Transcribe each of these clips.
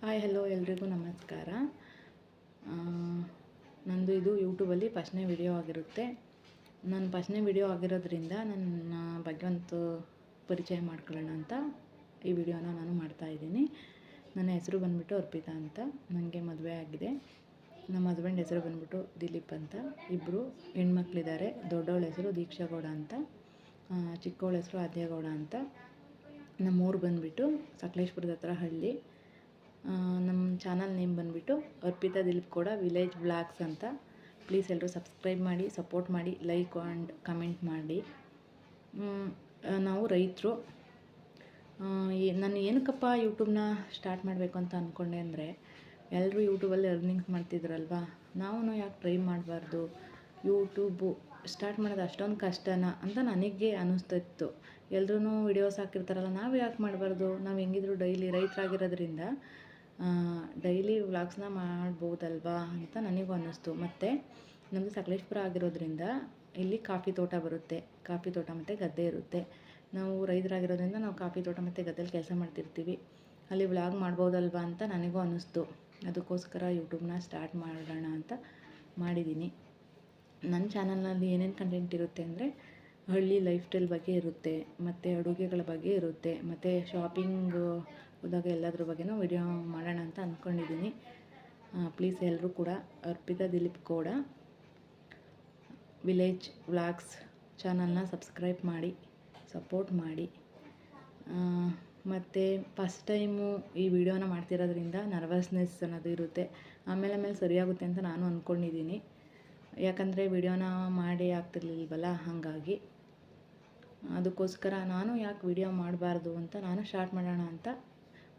Hi hello ಎಲ್ರಿಗೂ ನಮಸ್ಕಾರ. ನಂದು ಇದು ಯೂಟ್ಯೂಬಲ್ಲಿ ಫಸ್ಟ್ನೇ ವಿಡಿಯೋ ಆಗಿರುತ್ತೆ. ನನ್ನ ಫಸ್ಟ್ನೇ ವಿಡಿಯೋ ಆಗಿರೋದ್ರಿಂದ ನನ್ನ ಬಗ್ಗೆ ಒಂದು ಪರಿಚಯ ಮಾಡ್ಕೊಳ್ಳೋಣ ಅಂತ ಈ ವಿಡಿಯೋನ ನಾನು ಮಾಡ್ತಾ ಇದ್ದೀನಿ. ನನ್ನ ಹೆಸರು ಬಂದುಬಿಟ್ಟು ಅರ್ಪಿತಾ ಅಂತ. ನನಗೆ ಮದುವೆ ಆಗಿದೆ. ನಮ್ಮ ಹಸ್ಬೆಂಡ್ ಹೆಸರು ಬಂದ್ಬಿಟ್ಟು ದಿಲೀಪ್ ಅಂತ. ಇಬ್ಬರು ಹೆಣ್ಮಕ್ಳಿದ್ದಾರೆ. ದೊಡ್ಡವಳ ಹೆಸರು ದೀಕ್ಷಾಗೌಡ ಅಂತ. ಚಿಕ್ಕವಳ ಹೆಸರು ಆದ್ಯಗೌಡ ಅಂತ. ನಮ್ಮೂರು ಬಂದುಬಿಟ್ಟು ಸಕಲೇಶ್ಪುರದ ಹತ್ರ ಹಳ್ಳಿ. ನಮ್ಮ ಚಾನಲ್ ನೇಮ್ ಬಂದುಬಿಟ್ಟು ಅರ್ಪಿತಾ ದಿಲೀಪ್ ಕೂಡ ವಿಲೇಜ್ ಬ್ಲಾಗ್ಸ್ ಅಂತ. ಪ್ಲೀಸ್ ಎಲ್ಲರೂ ಸಬ್ಸ್ಕ್ರೈಬ್ ಮಾಡಿ, ಸಪೋರ್ಟ್ ಮಾಡಿ, ಲೈಕ್ ಆ್ಯಂಡ್ ಕಮೆಂಟ್ ಮಾಡಿ. ನಾವು ರೈತರು. ನಾನು ಏನಕ್ಕಪ್ಪ ಯೂಟ್ಯೂಬ್ನ ಸ್ಟಾರ್ಟ್ ಮಾಡಬೇಕು ಅಂತ ಅಂದ್ಕೊಂಡೆ ಅಂದರೆ ಎಲ್ಲರೂ ಯೂಟ್ಯೂಬಲ್ಲಿ ಅರ್ನಿಂಗ್ಸ್ ಮಾಡ್ತಿದ್ರಲ್ವಾ? ನಾವು ಯಾಕೆ ಟ್ರೈ ಮಾಡಬಾರ್ದು? ಯೂಟ್ಯೂಬು ಸ್ಟಾರ್ಟ್ ಮಾಡೋದು ಅಷ್ಟೊಂದು ಕಷ್ಟನಾ ಅಂತ ನನಗೆ ಅನ್ನಿಸ್ತಿತ್ತು ಎಲ್ಲರೂ ವಿಡಿಯೋಸ್ ಹಾಕಿರ್ತಾರಲ್ಲ, ನಾವು ಯಾಕೆ ಮಾಡಬಾರ್ದು? ನಾವು ಹೆಂಗಿದ್ರು ಡೈಲಿ ರೈತರಾಗಿರೋದ್ರಿಂದ ಡೈಲಿ ವ್ಲಾಗ್ಸ್ನ ಮಾಡ್ಬೋದಲ್ವಾ ಅಂತ ನನಗೂ ಅನ್ನಿಸ್ತು. ಮತ್ತು ನಮ್ಮದು ಸಕಲೇಶ್ಪುರ ಆಗಿರೋದ್ರಿಂದ ಇಲ್ಲಿ ಕಾಫಿ ತೋಟ ಬರುತ್ತೆ. ಕಾಫಿ ತೋಟ ಮತ್ತು ಗದ್ದೆ ಇರುತ್ತೆ. ನಾವು ರೈತರಾಗಿರೋದ್ರಿಂದ ನಾವು ಕಾಫಿ ತೋಟ ಮತ್ತು ಗದ್ದೆಲಿ ಕೆಲಸ ಮಾಡ್ತಿರ್ತೀವಿ. ಅಲ್ಲಿ ವ್ಲಾಗ್ ಮಾಡ್ಬೋದಲ್ವಾ ಅಂತ ನನಗೂ ಅನ್ನಿಸ್ತು. ಅದಕ್ಕೋಸ್ಕರ ಯೂಟ್ಯೂಬ್ನ ಸ್ಟಾರ್ಟ್ ಮಾಡೋಣ ಅಂತ ಮಾಡಿದ್ದೀನಿ ನನ್ನ ಚಾನಲ್ನಲ್ಲಿ ಏನೇನು ಕಂಟೆಂಟ್ ಇರುತ್ತೆ ಅಂದರೆ ಹಳ್ಳಿ ಲೈಫ್ ಸ್ಟೈಲ್ ಬಗ್ಗೆ ಇರುತ್ತೆ, ಮತ್ತು ಅಡುಗೆಗಳ ಬಗ್ಗೆ ಇರುತ್ತೆ, ಮತ್ತು ಶಾಪಿಂಗ್ ಹೋದಾಗ ಎಲ್ಲದ್ರ ಬಗ್ಗೆನೂ ವಿಡಿಯೋ ಮಾಡೋಣ ಅಂತ ಅಂದ್ಕೊಂಡಿದ್ದೀನಿ ಪ್ಲೀಸ್ ಎಲ್ಲರೂ ಕೂಡ ಅರ್ಪಿತಾ ದಿಲೀಪ್ ಗೌಡ ವಿಲೇಜ್ ವ್ಲಾಗ್ಸ್ ಚಾನಲ್ನ ಸಬ್ಸ್ಕ್ರೈಬ್ ಮಾಡಿ ಸಪೋರ್ಟ್ ಮಾಡಿ. ಮತ್ತು ಫಸ್ಟ್ ಟೈಮು ಈ ವಿಡಿಯೋನ ಮಾಡ್ತಿರೋದ್ರಿಂದ ನರ್ವಸ್ನೆಸ್ ಅನ್ನೋದು ಇರುತ್ತೆ. ಆಮೇಲೆ ಆಮೇಲೆ ಸರಿಯಾಗುತ್ತೆ ಅಂತ ನಾನು ಅಂದ್ಕೊಂಡಿದ್ದೀನಿ ಯಾಕಂದರೆ ವಿಡಿಯೋನ ಮಾಡಿ ಆಗ್ತಿರ್ಲಿಲ್ವಲ್ಲ, ಹಾಗಾಗಿ. ಅದಕ್ಕೋಸ್ಕರ ನಾನು ಯಾಕೆ ವಿಡಿಯೋ ಮಾಡಬಾರ್ದು ಅಂತ ನಾನು ಸ್ಟಾರ್ಟ್ ಮಾಡೋಣ ಅಂತ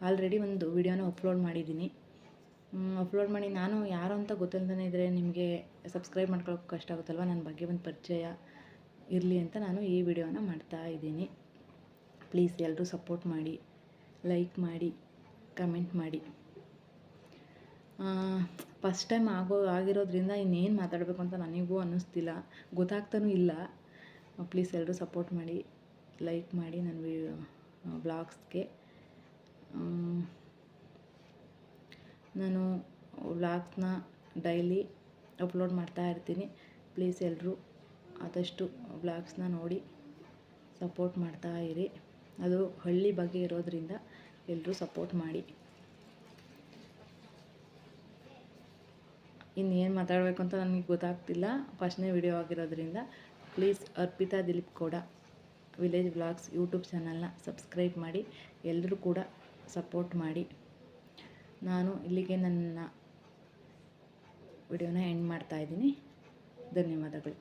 ಆಲ್ರೆಡಿ ಒಂದು ವಿಡಿಯೋನ ಅಪ್ಲೋಡ್ ಮಾಡಿದ್ದೀನಿ. ಅಪ್ಲೋಡ್ ಮಾಡಿ ನಾನು ಯಾರು ಅಂತ ಗೊತ್ತಿಲ್ಲದೇ ಇದ್ದರೆ ನಿಮಗೆ ಸಬ್ಸ್ಕ್ರೈಬ್ ಮಾಡ್ಕೊಳ್ಳೋಕೆ ಕಷ್ಟ ಆಗುತ್ತಲ್ವ? ನನ್ನ ಬಗ್ಗೆ ಒಂದು ಪರಿಚಯ ಇರಲಿ ಅಂತ ನಾನು ಈ ವಿಡಿಯೋನ ಮಾಡ್ತಾ ಇದ್ದೀನಿ. ಪ್ಲೀಸ್ ಎಲ್ಲರೂ ಸಪೋರ್ಟ್ ಮಾಡಿ ಲೈಕ್ ಮಾಡಿ ಕಮೆಂಟ್ ಮಾಡಿ. ಫಸ್ಟ್ ಟೈಮ್ ಆಗೋ, ಆಗಿರೋದ್ರಿಂದ ಇನ್ನೇನು ಮಾತಾಡಬೇಕು ಅಂತ ನನಗೂ ಅನ್ನಿಸ್ತಿಲ್ಲ. ಗೊತ್ತಾಗ್ತಾನೂ ಇಲ್ಲ. ಪ್ಲೀಸ್ ಎಲ್ಲರೂ ಸಪೋರ್ಟ್ ಮಾಡಿ, ಲೈಕ್ ಮಾಡಿ ನನ್ನ ವಿ ವ್ಲಾಗ್ಸ್ಗೆ. ನಾನು ವ್ಲಾಗ್ಸ್ನ ಡೈಲಿ ಅಪ್ಲೋಡ್ ಮಾಡ್ತಾ ಇರ್ತೀನಿ. ಪ್ಲೀಸ್ ಎಲ್ಲರೂ ಆದಷ್ಟು ವ್ಲಾಗ್ಸ್ನ ನೋಡಿ ಸಪೋರ್ಟ್ ಮಾಡ್ತಾ ಇರಿ. ಅದು ಹಳ್ಳಿ ಬಗ್ಗೆ ಇರೋದರಿಂದ ಎಲ್ಲರೂ ಸಪೋರ್ಟ್ ಮಾಡಿ. ಇನ್ನೇನು ಮಾತಾಡಬೇಕು ಅಂತ ನನಗೆ ಗೊತ್ತಾಗ್ತಿಲ್ಲ. ಫಸ್ಟ್ನೇ ವಿಡಿಯೋ ಆಗಿರೋದ್ರಿಂದ ಪ್ಲೀಸ್ ಅರ್ಪಿತಾ ದಿಲೀಪ್ ಕೂಡ ವಿಲೇಜ್ ವ್ಲಾಗ್ಸ್ ಯೂಟ್ಯೂಬ್ ಚಾನಲ್ನ ಸಬ್ಸ್ಕ್ರೈಬ್ ಮಾಡಿ ಎಲ್ಲರೂ ಕೂಡ ಸಪೋರ್ಟ್ ಮಾಡಿ. ನಾನು ಇಲ್ಲಿಗೆ ನನ್ನ ವಿಡಿಯೋನ ಎಂಡ್ ಮಾಡ್ತಾ ಇದ್ದೀನಿ. ಧನ್ಯವಾದಗಳು.